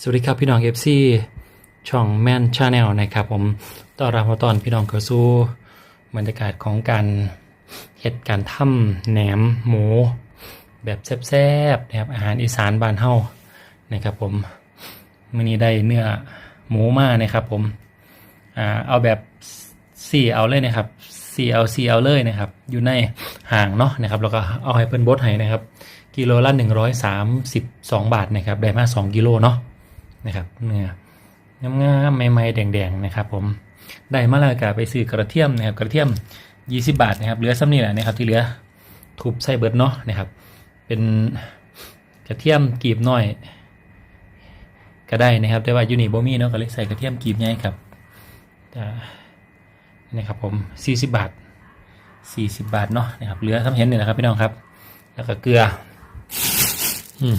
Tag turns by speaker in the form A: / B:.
A: สวัสดีครับพี่น้องเอฟซีช่องแมนชาแนลนะครับผมต้อนรับมาตอนพี่น้องเข้าสู่บรรยากาศของการเฮ็ดการทำแหนมหมู แบบแซ่บๆนะครับอาหารอีสานบ้านเฮานะครับผมมื้อนี้ได้เนื้อหมูมานะครับผมอ่าเอาแบบสี่เอาเลยนะครับสี่เอาสี่เอาเลยนะครับ อยู่ในห่างเนาะนะครับแล้วก็เอาให้เพิ่นบดให้นะครับ กิโลละ132บาทนะครับได้มา2กิโลเนาะ นะครับเนื้องามๆใหม่ๆแดงๆนะครับผมได้มาแล้วก็ไปซื้อกระเทียมนะครับกระเทียม 20 บาทนะครับเหลือซ้ำนี่แหละนะครับที่เหลือทุบใส่เบิดเนาะนะครับ เป็นกระเทียมกีบน้อย ก็ได้นะครับแต่ว่ายูนิโบมี่เนาะก็เลยใส่กระเทียมกีบใหญ่ครับอ่านะครับผม 40 บาท 40 บาทเนาะนะครับเหลือซ้ำเห็นนี่แหละครับพี่น้องครับ แล้วก็เกลืออืม